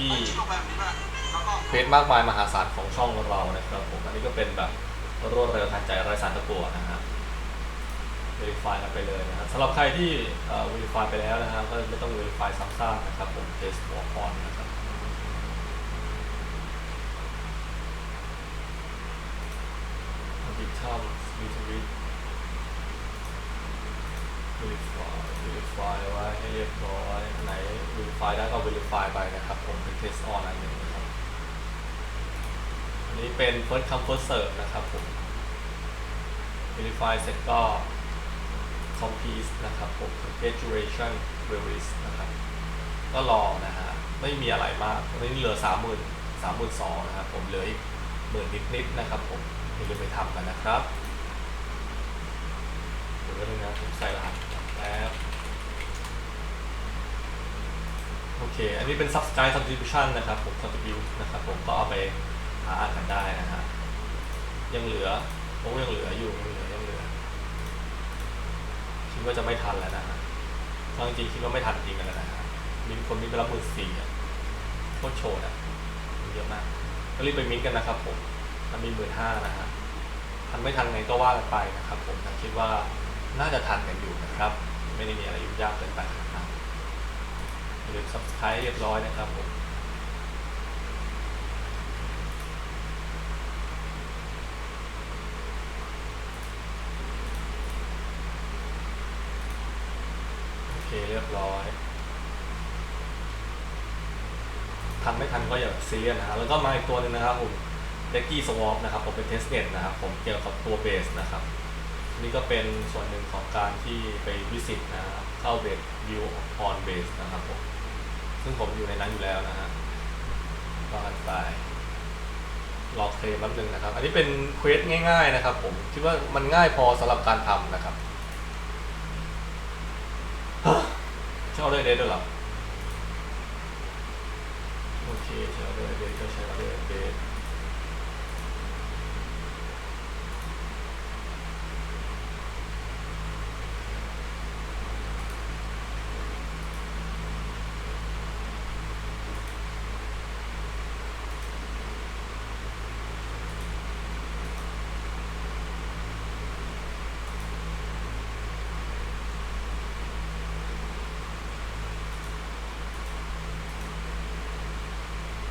ที่เควสมากมายมหาศาลของช่องเรานะครับผมอันนี้ก็เป็นแบบรวดเร็วทันใจไร้สารตะกัวนะฮะ verify กันไปเลยนะครับสำหรับใครที่เอ่อ verify ไปแล้วนะฮะก็ไม่ต้อง verify ซ้ำซากนะครับผม test walk on นะครับดิจิทัลรีทวิต verify verify ไว้ให้เรียบร้อยไหน verify ได้ก็ verify ไปนะครับผมเป็น test on อันหนึ่งนะครับ อันนี้ เป็น first come first serve นะครับผม verify เสร็จก็ complete นะครับผม congratulation release นะครับ ก็รอนะฮะ ไม่มีอะไรมากตอนนี้เหลือ 30,000 32,000นะครับ ผมเหลืออีกหมื่นนิดๆนะครับผมอย่าลืมไปทำกันนะครับเดี๋ยวก็นึงนะผมใส่รหัสแป๊บโอเค อันนี้เป็น subscribe subscription นะครับผม contribute นะครับผมก็เอาไปาอากันได้นะฮะยังเหลือโอ้ยังเหลืออยู่ยังเหลือยังเหลือคิดว่าจะไม่ทันแล้วนะฮะเพราจริงคิดว่าไม่ทันจริงกันแล้วนะฮะมีคนมีไปรับมื่นสี่อะโคตรโชดอะมันเยอะมากก็รีบไปมิ้นกันนะครับผมมันมีหมื่นห้านะฮะทันไม่ทันไงก็ว่ากันไปนะครับ ผมคิดว่าน่าจะทันกันอยู่นะครับ ไม่ได้มีอะไรยุ่งยากเกินไปนะครับอย่าลืม subscribe เรียบร้อยนะครับผม โอ เรียบร้อยทันไม่ทันก็อย่าซีเรียสนะฮะแล้วก็มาอีกตัวหนึ่งนะครับผมเด็กกี้สวอปนะครับผมเป็นเทสเน็ตนะครับผมเกี่ยวกับตัวเบสนะครับนี่ก็เป็นส่วนหนึ่งของการที่ไปวิสิตนะครับเข้าเบสวิวออนเบสนะครับผมซึ่งผมอยู่ในนั้นอยู่แล้วนะฮะวางกันไปรอเคลมแป๊บนึงนะครับ อันนี้เป็นเควสง่ายๆนะครับผมคิดว่ามันง่ายพอสำหรับการทำนะครับ ใช้ ออเดอร์เดทด้วยเหรอ โอเคใช้ออเดอร์เดทก็ใช้ออเดอร์เดท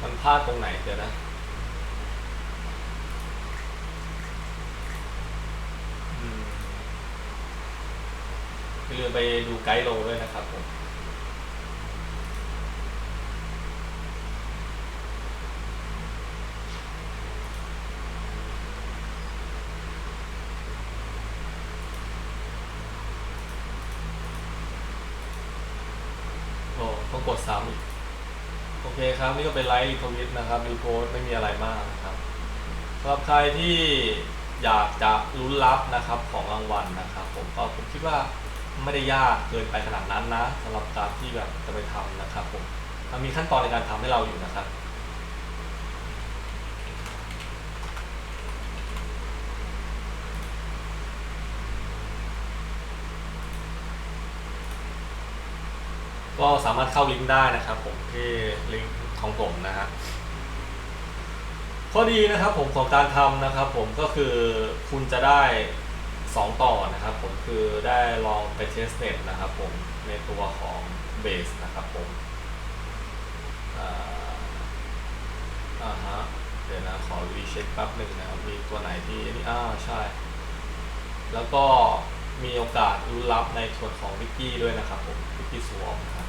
มันพลาดตรงไหนเดี๋ยวนะ อืมอย่าลืมไปดูไกด์โลด้วยนะครับผม โอ้ต้องกดซ้ำอีก เคครับนี่ก็เป็นไลฟ์รีทวิตนะครับรีโพสไม่มีอะไรมากนะครับสำหรับใครที่อยากจะลุ้นรับนะครับของรางวัลนะครับ ผมก็ผมคิดว่าไม่ได้ยากเกินไปขนาดนั้นนะสำหรับการที่แบบจะไปทำนะครับผมมันมีขั้นตอนในการทำให้เราอยู่นะครับ ก็สามารถเข้าลิงก์ได้นะครับผมที่ลิงก์ของผมนะฮะข้อดีนะครับผมของการทำนะครับผมก็คือคุณจะได้ 2 ต่อนะครับผมคือได้ลองไปเทสเน็ตนะครับผมในตัวของเบสนะครับผมอ่าอ่าฮะเดี๋ยวนะ ขอรีเช็คแป๊บหนึ่งนะครับมีตัวไหนที่อันนี้อ้าวใช่ แล้วก็มีโอกาสลุ้นรับในส่วนของวิกกี้ด้วยนะครับผมวิกกี้สวอมนะครับ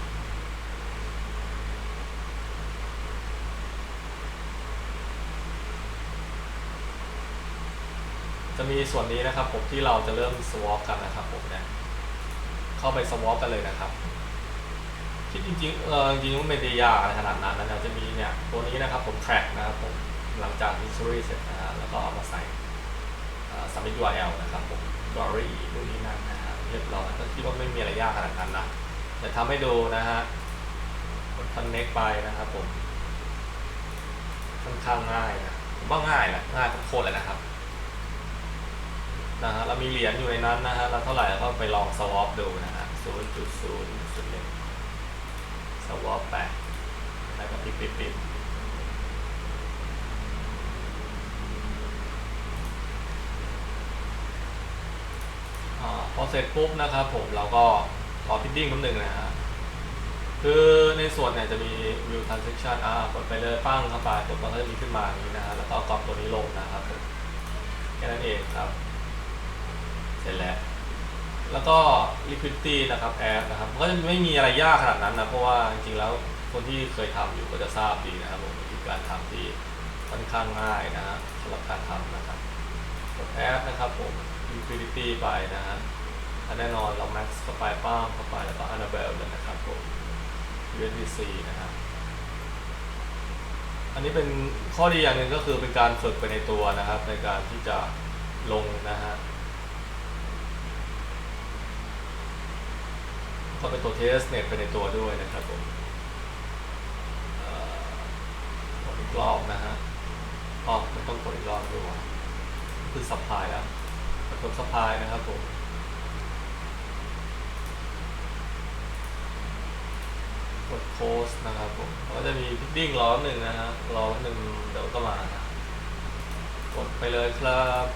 จะมีส่วนนี้นะครับผมที่เราจะเริ่มสวอปกันนะครับผมเนี่ยเข้าไปสวอปกันเลยนะครับที่จริงๆเออจริงๆมันไม่ได้ยากขนาดนั้นนะเราจะมีเนี่ยตัวนี้นะครับผมแทร็กนะครับผมหลังจาก history เสร็จนะฮะแล้วก็เอามาใส่สมิธ URL นะครับผม glory นู่นนี่นั่นนะฮะเรียบร้อยก็คิดว่าไม่มีอะไรยากขนาดนั้นนะเดี๋ยวทำให้ดูนะฮะกด connect ไปนะครับผมค่อนข้างง่ายนะผมว่าง่ายแหละง่ายโคตรเลยนะครับ นะฮะเรามีเหรียญอยู่ในนั้นนะฮะเราเท่าไหร่เราก็ไปลองสวอปดูนะฮะศูนย์จุดศูนย์ศูนย์หนึ่งสวอปแปดแล้วก็ปิดปิดปิดพอเสร็จปุ๊บนะครับผมเราก็ขอพิดดิ้งนิดนึงนะฮะคือในส่วนเนี่ยจะมี view transaction อ่ากดไปเลยปั้งเข้าไปกดมันก็จะมีขึ้นมาอย่างนี้นะฮะแล้วก็กรอบตัวนี้ลงนะครับแค่นั้นเองครับ เสร็จแล้ว แล้วก็ liquidity นะครับ แอปนะครับมันก็จะไม่มีอะไรยากขนาดนั้นนะ เพราะว่าจริงๆแล้วคนที่เคยทำอยู่ก็จะทราบดีนะครับผมวิธีการทำที่ค่อนข้างง่ายนะฮะสำหรับการทำนะครับกดแอปนะครับผม liquidity ไปนะฮะแน่นอนเรา max เข้าไปป้ามเข้าไปแล้วก็ annabelle เลยนะครับผม USDC นะครับอันนี้เป็นข้อดีอย่างหนึ่งก็คือเป็นการฝึกไปในตัวนะครับ ในการที่จะลงนะฮะ ก็เป็นตัวเทสเน็ตไปในตัวด้วยนะครับผมกดอีกรอบนะฮะอ๋อมันต้องกดอีกรอบด้วยวะคือสัพพายแล้วกดสัพพายนะครับผมกดโพสนะครับผมก็จะมีพิดดิ้งรอหนึ่งนะฮะรอหนึ่งเดี๋ยวก็มานะกดไปเลยครับ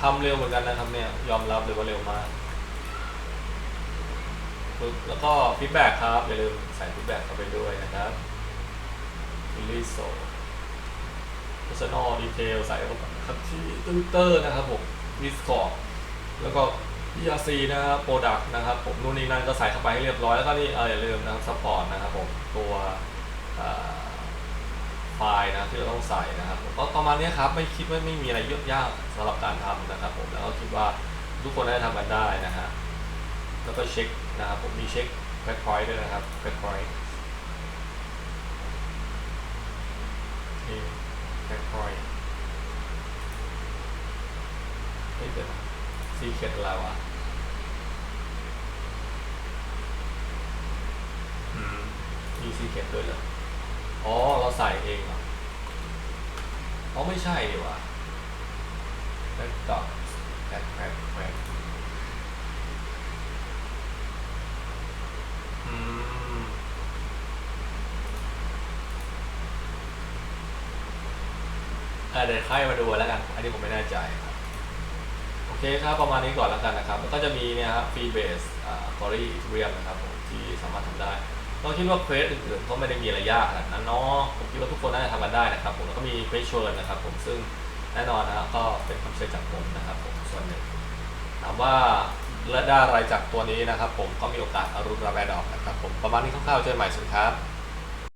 ทำเร็วเหมือนกันนะครับเนี่ย ยอมรับเลยว่าเร็วมาก ปึ๊บแล้วก็ฟีดแบ็กครับ อย่าลืมใส่ฟีดแบ็กเข้าไปด้วยนะครับ release so personal detail ใส่เข้าไปครับที่ Twitter นะครับผม Discord แล้วก็ ERC นะครับ Product นะครับ ผมนู่นนี่นั่นก็ใส่เข้าไปให้เรียบร้อย แล้วก็นี่เอออย่าลืมนะครับ Support นะครับผม ตัวไฟล์นะที่เราต้องใส่นะครับก็ประมาณนี้ครับ ไม่คิดว่าไม่มีอะไรยุ่งยากสำหรับการทำนะครับผม แล้วก็คิดว่าทุกคนได้ทำกันได้นะฮะ แล้วก็เช็คนะครับผมมีเช็คแบ็คพอยต์ด้วยนะครับแบ็คพอยต์นี่แบ็คพอยต์เฮ้ยเดี๋ยวนซีเคดอะไรวะอืมมีซีเคดด้วยเหรออ๋อ เราใส่เองเหรออ๋อ ไม่ใช่ดีว่ะแบ็คดอทแบ็คแบ็คแบ็คอืม อะ เดี๋ยวค่อยมาดูแล้วกัน อันนี้ผมไม่แน่ใจครับ โอเคครับประมาณนี้ก่อนแล้วกันนะครับ แล้วก็จะมีเนี่ยครับฟรีเบสอ่าคอรี่เรียมนะครับผมที่สามารถทำได้เราคิดว่าเควสอื่นๆก็ไม่ได้มีอะไรยากขนาดนั้นเนาะผมคิดว่าทุกคนน่าจะทำกันได้นะครับผมแล้วก็มีเควสเชิญนะครับผมซึ่งแน่นอนนะก็เป็นความเชื่อจากผมนะครับผมส่วนหนึ่งถามว่า และได้อะไรจากตัวนี้นะครับ ผมก็มีโอกาสอารุณรับแวดออกนะครับผมประมาณนี้คร่าวๆเจอกันใหม่สวัสดีครับ